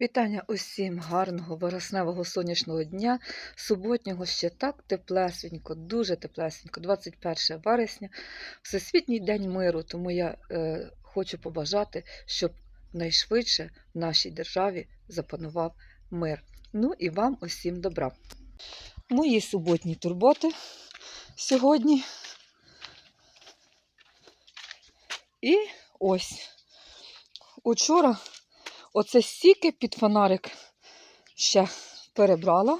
Вітання усім гарного вересневого сонячного дня. Суботнього ще так теплесенько, дуже теплесенько, 21 вересня, Всесвітній день миру. Тому я е, хочу побажати, щоб найшвидше в нашій державі запанував мир. Ну і вам усім добра. Мої суботні турботи сьогодні. І ось учора Оце стільки під фонарик ще перебрала.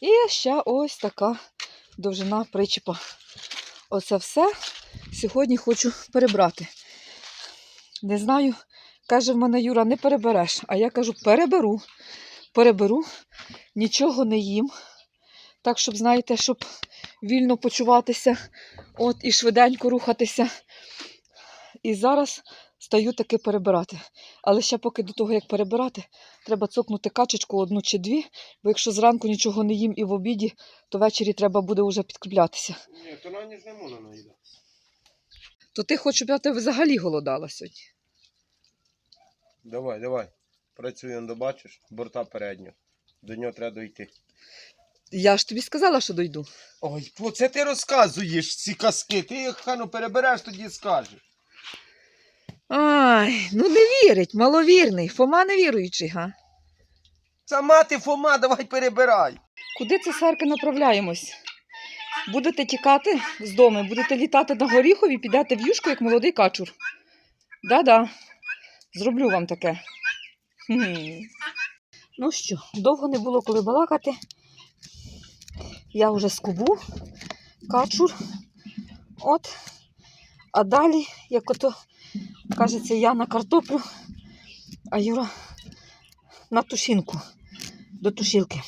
І ще ось така довжина причіпа. Оце все сьогодні хочу перебрати. Не знаю, каже в мене Юра, не перебереш. А я кажу, переберу. Переберу, нічого не їм. Так, щоб, знаєте, щоб вільно почуватися от, і швиденько рухатися. І зараз стаю таки перебирати. Але ще поки до того, як перебирати, треба цокнути качечку одну чи дві, бо якщо зранку нічого не їм і в обіді, то ввечері треба буде вже підкріплятися. Ні, то на ніж не можна наїдати. То ти хочеш, щоб я тебе взагалі голодала сьогодні. Давай, давай. Працюємо, добачиш, борта переднього. До нього треба дойти. Я ж тобі сказала, що дойду. Ой, це ти розказуєш ці казки. Ти їх хану перебереш, тоді скажеш. Ай, ну не вірить, маловірний. Фома невіруючий, га? Сама ти Фома, давай перебирай. Куди це Сарки направляємось? Будете тікати з дому, будете літати на горіхові, підете в юшку, як молодий качур. Да-да, зроблю вам таке. Хм. Ну що, довго не було коли балакати. Я вже скубу качур. От. А далі, як ото кажеться, я на картоплю, а Юра на тушінку до тушілки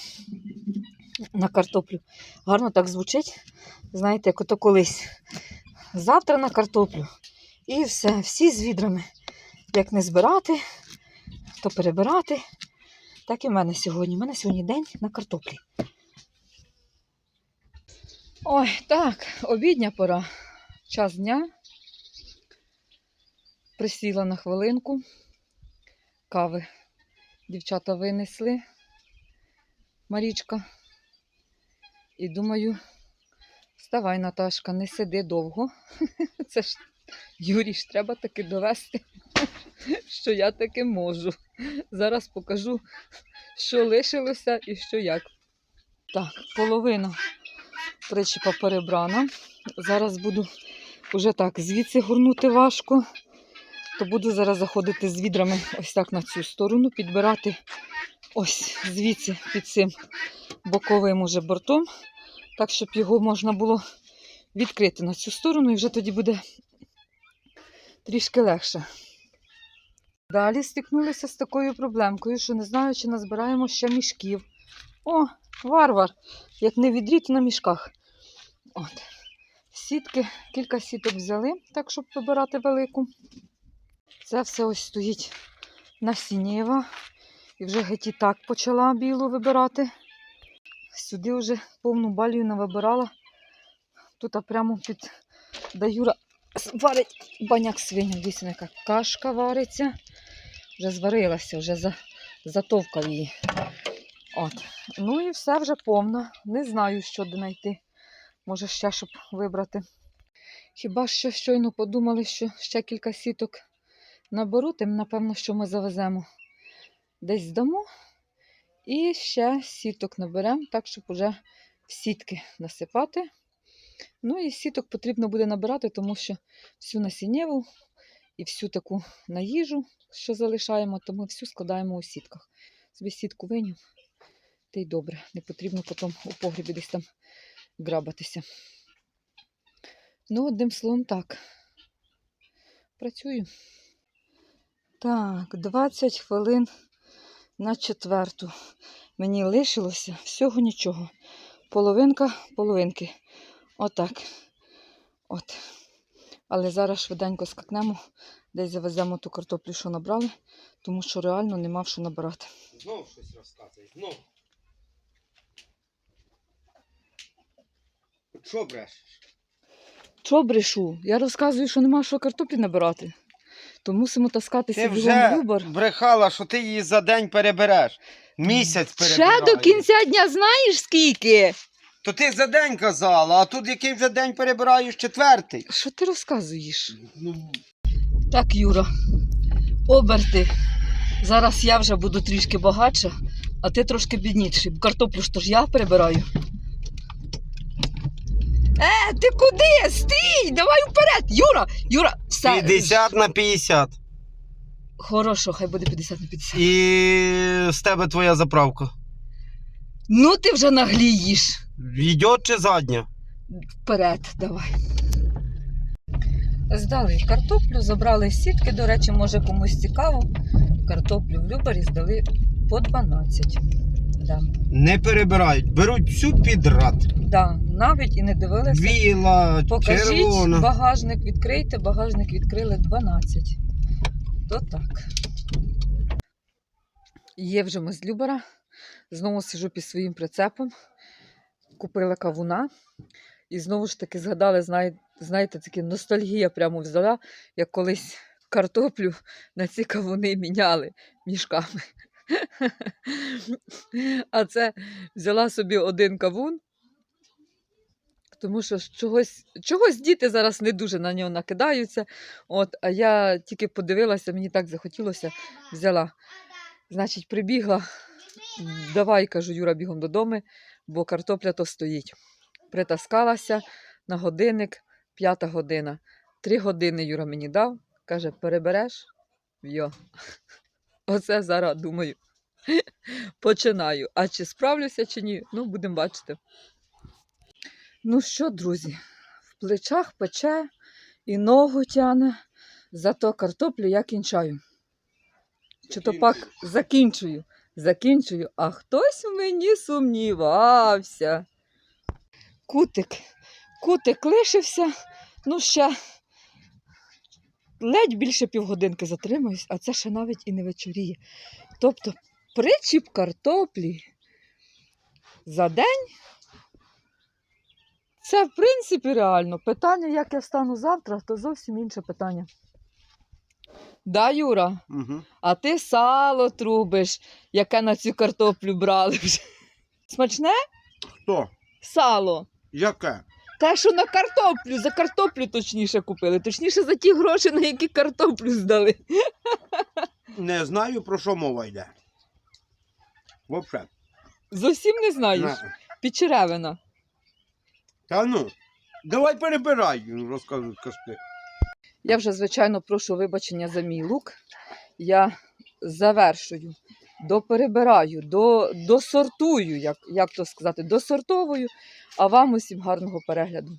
на картоплю. Гарно так звучить. Знаєте, як ото колись. Завтра на картоплю. І все, всі з відрами. Як не збирати, то перебирати. Так і в мене сьогодні. У мене сьогодні день на картоплі. Ой, так, обідня пора. Час дня. Присіла на хвилинку. Кави дівчата винесли. Марічка. І думаю, вставай, Наташка, не сиди довго. Це ж Юрій ж треба таки довести, що я таки можу. Зараз покажу, що лишилося і що як. Так, половина причіпа перебрана. Зараз буду вже так звідси горнути важко. То буду зараз заходити з відрами ось так на цю сторону, підбирати ось звідси під цим боковим уже бортом, так, щоб його можна було відкрити на цю сторону, і вже тоді буде трішки легше. Далі стикнулися з такою проблемкою, що не знаю, чи назбираємо ще мішків. О, варвар! Як не відрі, то на мішках. От. Сітки, кілька сіток взяли, так, щоб вибирати велику. Це все ось стоїть насіннєва. І вже геть і так почала білу вибирати. Сюди вже повну балію навибирала. Тут прямо під де Юра варить баняк свиня. Дійсно, яка кашка вариться. Вже зварилася, вже за, затовкав її. От. Ну і все вже повно. Не знаю, що де знайти. Може, ще щоб вибрати. Хіба що щойно подумали, що ще кілька сіток наберу, тим, напевно, що ми завеземо десь здамо. І ще сіток наберемо, так, щоб уже в сітки насипати. Ну і сіток потрібно буде набирати, тому що всю насіннєву і всю таку на їжу, що залишаємо, то ми всю складаємо у сітках. Собі сітку виняв, та й добре. Не потрібно потім у погрібі десь там грабатися. Ну, одним словом, так. Працюю. Так, 20 хвилин на четверту. Мені лишилося всього нічого. Половинка половинки. Отак. От. Але зараз швиденько скакнемо, десь завеземо ту картоплю, що набрали, тому що реально нема що набирати. Знову щось розказуєш. Знову. Що брешеш? Чого брешу? Я розказую, що нема що картоплі набирати. То мусимо таскатися Ти вже в Любар. брехала, що ти її за день перебереш. Місяць перебираєш. Ще до кінця дня знаєш скільки? То ти за день казала, а тут який вже день перебираєш четвертий. Що ти розказуєш? Ну, Так, Юра, оберти. Зараз я вже буду трішки багатша, а ти трошки бідніший. Бо Картоплю ж то ж я перебираю. Е, ти куди? Стій! Давай вперед! Юра! Юра! Все. 50 на 50. Хорошо, хай буде 50 на 50. І з тебе твоя заправка. Ну ти вже наглієш. Йде чи задня? Вперед, давай. Здали картоплю, забрали сітки. До речі, може комусь цікаво. Картоплю в Любарі здали по 12. Да. Не перебирають, беруть всю підряд. Да, навіть і не дивилися. Біла, Покажіть червона. багажник, відкрийте, багажник відкрили 12. То так. Є вже ми з Любара. Знову сижу під своїм прицепом. Купила кавуна. І знову ж таки згадали, знаєте, такі ностальгія прямо взяла, як колись картоплю на ці кавуни міняли мішками. А це взяла собі один кавун, тому що чогось, чогось діти зараз не дуже на нього накидаються. От, а я тільки подивилася, мені так захотілося, взяла. Значить, прибігла. Давай, кажу, Юра, бігом додому, бо картопля то стоїть. Притаскалася на годинник, п'ята година. Три години Юра мені дав. Каже, перебереш? Йо. Оце зараз думаю. Починаю. А чи справлюся, чи ні? Ну, будемо бачити. Ну що, друзі, в плечах пече і ногу тяне, зато картоплю я кінчаю. Чи то пак закінчую, закінчую, а хтось в мені сумнівався. Кутик, кутик лишився, ну ще ледь більше півгодинки затримаюсь, а це ще навіть і не вечоріє. Тобто причіп картоплі за день це, в принципі, реально. Питання, як я встану завтра, то зовсім інше питання. Да, Юра, Угу. а ти сало трубиш, яке на цю картоплю брали вже. Смачне Хто? сало. Яке? Те, що на картоплю, за картоплю точніше купили. Точніше за ті гроші, на які картоплю здали. Не знаю, про що мова йде. Вообще. Зовсім не знаєш. Не. Підчеревина. Та ну, давай перебирай, розказують казки. Я вже, звичайно, прошу вибачення за мій лук. Я завершую, доперебираю, до, досортую, як, як то сказати, досортовую. А вам усім гарного перегляду.